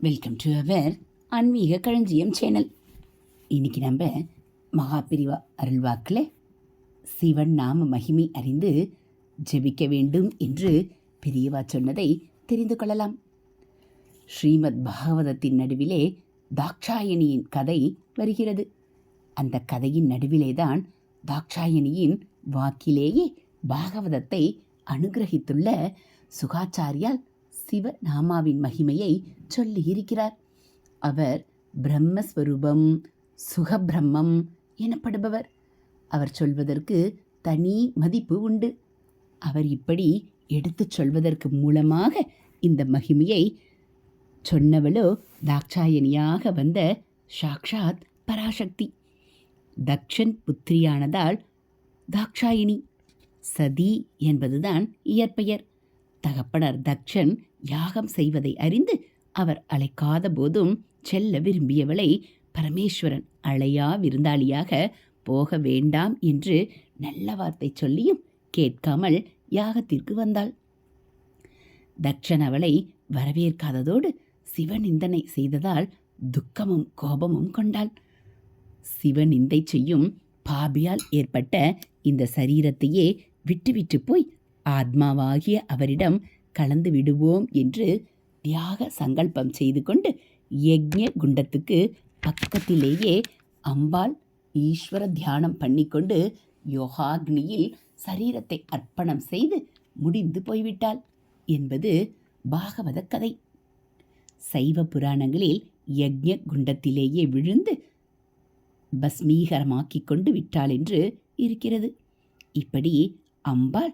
Welcome to our ஆன்மீக களஞ்சியம் channel. இன்னைக்கு நம்ம மகாபிரிவா அருள்வாக்கில் சிவன் நாம மகிமை அறிந்து ஜெபிக்க வேண்டும் என்று பெரியவா சொன்னதை தெரிந்து கொள்ளலாம். ஸ்ரீமத் பாகவதத்தின் நடுவிலே தாக்ஷாயணியின் கதை வருகிறது. அந்த கதையின் நடுவிலேதான் தாக்ஷாயணியின் வாக்கிலேயே பாகவதத்தை அனுகிரகித்துள்ள சுகாச்சாரியால் சிவநாமாவின் மகிமையை சொல்லியிருக்கிறார். அவர் பிரம்மஸ்வரூபம் சுகபிரம்மம் எனப்படுபவர். அவர் சொல்வதற்கு தனி மதிப்பு உண்டு. அவர் இப்படி எடுத்துச் சொல்வதற்கு மூலமாக இந்த மகிமையை சொன்னவளோ தாக்ஷாயணியாக வந்த சாக்ஷாத் பராசக்தி. தக்ஷன் புத்திரியானதால் தாக்ஷாயினி சதி என்பதுதான் இயற்பெயர். தகப்பனர் தக்ஷன் யாகம் செய்வதை அறிந்து அவர் அழைக்காத போதும் செல்ல விரும்பியவளை பரமேஸ்வரன் அழையா விருந்தாளியாக போக வேண்டாம் என்று நல்ல வார்த்தை சொல்லியும் கேட்காமல் யாகத்திற்கு வந்தாள். தக்ஷன் அவளை வரவேற்காததோடு சிவநிந்தனை செய்ததால் துக்கமும் கோபமும் கொண்டாள். சிவநிந்தை செய்யும் பாபியால் ஏற்பட்ட இந்த சரீரத்தையே விட்டுவிட்டு போய் ஆத்மாவாகிய அவரிடம் கலந்து விடுவோம் என்று தியாக சங்கல்பம் செய்து கொண்டு யக்ஞ குண்டத்துக்கு பக்கத்திலேயே அம்பாள் ஈஸ்வர தியானம் பண்ணிக்கொண்டு யோகாக்னியில் சரீரத்தை அர்ப்பணம் செய்து முடிந்து போய்விட்டாள் என்பது பாகவத கதை. சைவ புராணங்களில் யக்ஞ குண்டத்திலேயே விழுந்து பஸ்மீகரமாக்கிக் கொண்டு விட்டாள் என்று இருக்கிறது. இப்படி அம்பாள்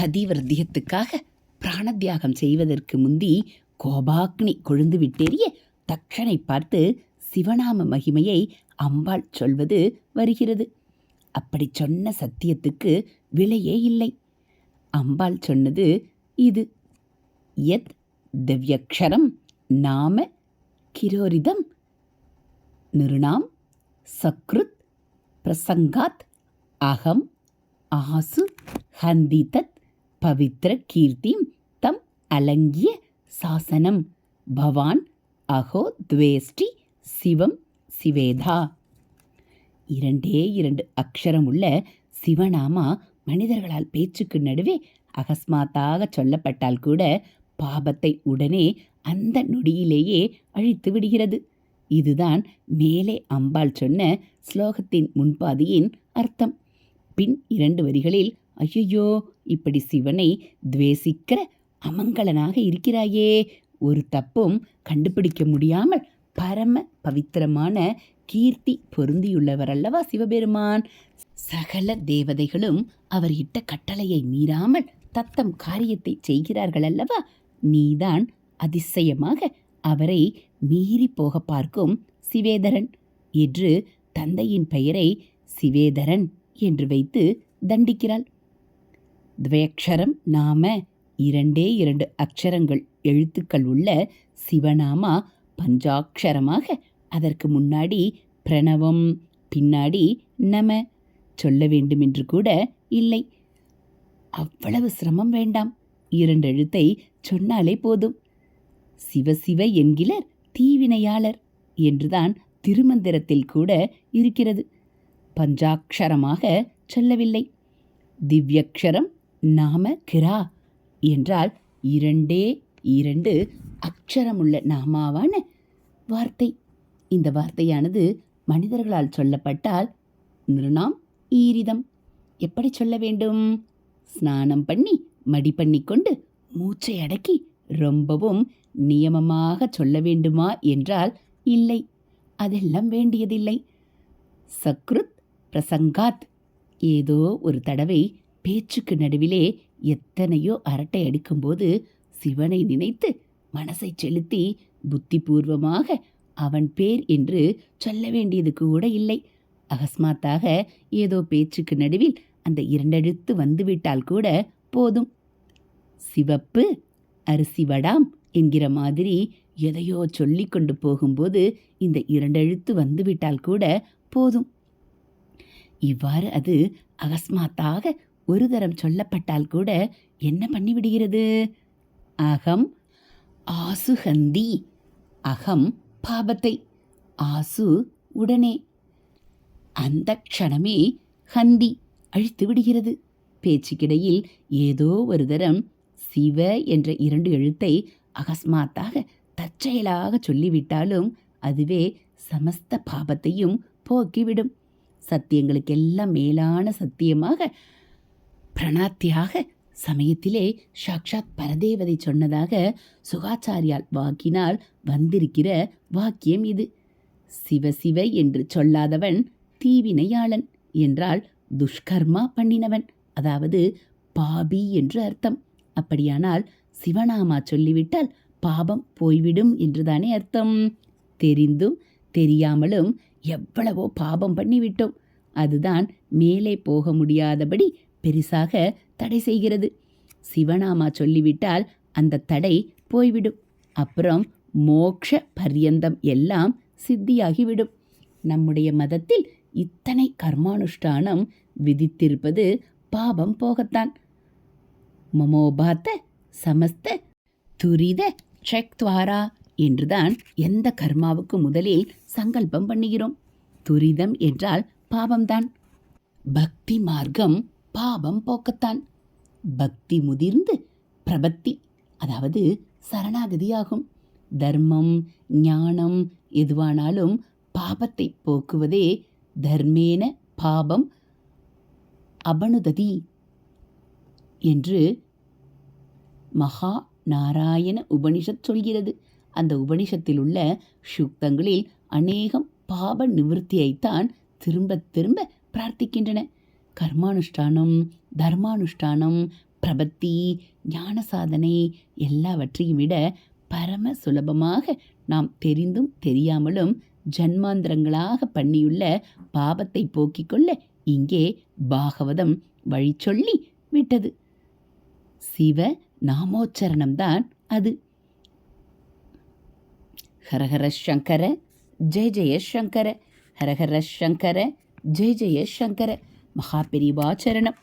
பதிவிரத்தியத்துக்காக பிராணத்தியாகம் செய்வதற்கு முந்தி கோபாக்னி கொழுந்து விட்டேறிய தக்ஷனை பார்த்து சிவநாம மகிமையை அம்பாள் சொல்வது வருகிறது. அப்படி சொன்ன சத்தியத்துக்கு விலையே இல்லை. அம்பாள் சொன்னது இது. யத் திவ்யக்ஷரம் நாம கிரோரிதம் நிருணாம் சக்ருத் பிரசங்காத் அகம் ஆசு ஹந்திதத் பவித்ர கீர்த்திம் தம் அலங்கிய சாசனம். பவான் அகோ துவேஷ்டி சிவம் சிவேதா. இரண்டே இரண்டு அக்ஷரமுள்ள சிவநாமா மனிதர்களால் பேச்சுக்கு நடுவே அகஸ்மாத்தாக சொல்லப்பட்டால் கூட பாபத்தை உடனே அந்த நொடியிலேயே அழித்து விடுகிறது. இதுதான் மேலே அம்பாள் சொன்ன ஸ்லோகத்தின் முன்பாதியின் அர்த்தம். பின் இரண்டு வரிகளில் ஐயோ இப்படி சிவனை துவேசிக்கிற அமங்கலனாக இருக்கிறாயே. ஒரு தப்பும் கண்டுபிடிக்க முடியாமல் பரம பவித்திரமான கீர்த்தி பொருந்தியுள்ளவர் அல்லவா சிவபெருமான்? சகல தேவதைகளும் அவர் இட்ட கட்டளையை மீறாமல் தத்தம் காரியத்தை செய்கிறார்கள் அல்லவா? நீதான் அதிசயமாக அவரை மீறி போக பார்க்கும் சிவேதரன் என்று தந்தையின் பெயரை சிவேதரன் என்று வைத்து தண்டிக்கிறாள். துவயக்ஷரம் நாம இரண்டே இரண்டு அக்ஷரங்கள் எழுத்துக்கள் உள்ள சிவநாமா பஞ்சாட்சரமாக அதற்கு முன்னாடி பிரணவம் பின்னாடி நம. சொல்ல வேண்டுமென்று கூட இல்லை. அவ்வளவு சிரமம் வேண்டாம். இரண்டு எழுத்தை சொன்னாலே போதும். சிவசிவ என்கிற தீவினையாளர் என்றுதான் திருமந்திரத்தில் கூட இருக்கிறது. பஞ்சாட்சரமாக சொல்லவில்லை. திவ்யக்ஷரம் நாம கிரா என்றால் இரண்டே இரண்டு அக்ஷரமுள்ள நாமாவான வார்த்தை. இந்த வார்த்தையானது மனிதர்களால் சொல்லப்பட்டால் நிருணாம் ஈரிதம். எப்படி சொல்ல வேண்டும்? ஸ்நானம் பண்ணி மடி பண்ணிக்கொண்டு மூச்சை அடக்கி ரொம்பவும் நியமமாக சொல்ல வேண்டுமா என்றால் இல்லை. அதெல்லாம் வேண்டியதில்லை. சக்ருத் பிரசங்காத். ஏதோ ஒரு தடவை பேச்சுக்கு நடுவிலே எத்தனையோ அரட்டை அடிக்கும்போது சிவனை நினைத்து மனசை செலுத்தி புத்திபூர்வமாக அவன் பேர் என்று சொல்ல வேண்டியது கூட இல்லை. அகஸ்மாத்தாக ஏதோ பேச்சுக்கு நடுவில் அந்த இரண்டெழுத்து வந்துவிட்டால் கூட போதும். சிவப்பு அரிசி வடாம் என்கிற மாதிரி எதையோ சொல்லி கொண்டு போகும்போது இந்த இரண்டெழுத்து வந்துவிட்டால் கூட போதும். இவ்வாறு அது அகஸ்மாத்தாக ஒரு தரம் சொல்லப்பட்டால் கூட என்ன பண்ணிவிடுகிறது? அகம் ஆசுகந்தி. அகம் பாபத்தை. ஆசு உடனே. அந்த க்ஷணமே ஹந்தி அழித்து விடுகிறது. பேச்சுக்கிடையில் ஏதோ ஒரு தரம் சிவ என்ற இரண்டு எழுத்தை அகஸ்மாத்தாக தற்செயலாக சொல்லிவிட்டாலும் அதுவே சமஸ்த பாபத்தையும் போக்கிவிடும். சத்தியங்களுக்கெல்லாம் மேலான சத்தியமாக பிரணாத்தியாக சமயத்திலே சாக்ஷாத் பரதேவதை சொன்னதாக சுகாச்சாரியால் வாக்கினால் வந்திருக்கிற வாக்கியம் இது. சிவ சிவ என்று சொல்லாதவன் தீவினையாளன் என்றால் துஷ்கர்மா பண்ணினவன் அதாவது பாபி என்று அர்த்தம். அப்படியானால் சிவநாமா சொல்லிவிட்டால் பாபம் போய்விடும் என்றுதானே அர்த்தம். தெரிந்தும் தெரியாமலும் எவ்வளவோ பாபம் பண்ணிவிட்டோம். அதுதான் மேலே போக முடியாதபடி பெரிசாக தடை செய்கிறது. சிவநாமா சொல்லிவிட்டால் அந்த தடை போய்விடும். அப்புறம் மோக்ஷ பர்யந்தம் எல்லாம் சித்தியாகிவிடும். நம்முடைய மதத்தில் இத்தனை கர்மானுஷ்டானம் விதித்திருப்பது பாபம் போகத்தான். மமோபாத்த சமஸ்த துரித ட்வாரா என்றுதான் எந்த கர்மாவுக்கு முதலில் சங்கல்பம் பண்ணுகிறோம். துரிதம் என்றால் பாவம்தான். பக்தி மார்க்கம் பாபம் போக்கத்தான். பக்தி முதிர்ந்து பிரபத்தி அதாவது சரணாகதியாகும். தர்மம் ஞானம் எதுவானாலும் பாபத்தை போக்குவதே தர்மேன பாபம் அபனுததி என்று மகா நாராயண உபனிஷத் சொல்கிறது. அந்த உபனிஷத்தில் உள்ள சுக்தங்களில் அநேகம் பாப நிவர்த்தியைத்தான் திரும்ப திரும்ப பிரார்த்திக்கின்றன. கர்மானுஷ்டானம் தர்மானுஷ்டானம் பிரபத்தி ஞான சாதனை எல்லாவற்றையும் விட பரம சுலபமாக நாம் தெரிந்தும் தெரியாமலும் ஜன்மாந்திரங்களாக பண்ணியுள்ள பாபத்தை போக்கிக் கொள்ள இங்கே பாகவதம் வழி சொல்லி விட்டது. சிவ நாமோச்சரணம்தான் அது. ஹரஹர சங்கர ஜெய ஜெய சங்கர ஹரஹர சங்கர ஜெய ஜெய சங்கர. மகாபெரிவாச்சரணம்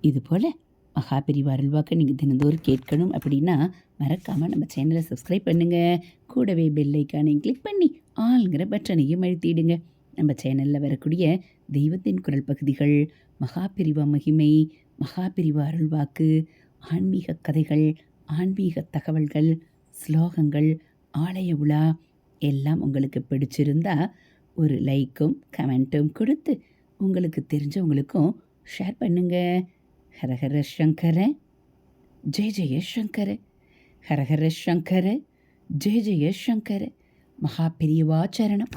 இதுபோல் மகாபெரிவா அருள்வாக்க நீங்கள் தினந்தோறும் கேட்கணும் அப்படின்னா மறக்காமல் நம்ம சேனலை சப்ஸ்கிரைப் பண்ணுங்கள் கூடவே பெல்லைக்கானையும் கிளிக் பண்ணி ஆளுங்கிற பட்டனையும் அழுத்திடுங்க. நம்ம சேனலில் வரக்கூடிய தெய்வத்தின் குரல் பகுதிகள் மகாபிரிவா மகிமை மகாபிரிவா அருள்வாக்கு ஆன்மீக கதைகள் ஆன்மீக தகவல்கள் ஸ்லோகங்கள் ஆலய உலா எல்லாம் உங்களுக்கு பிடிச்சிருந்தா ஒரு லைக்கும் கமெண்ட்டும் கொடுத்து உங்களுக்கு தெரிஞ்சவங்களுக்கும் ஷேர் பண்ணுங்க. ஹரஹர சங்கர ஜெய ஜெய சங்கர. ஹரஹர சங்கர ஜெய ஜெய சங்கர. மகா பெரியவாச்சரணம்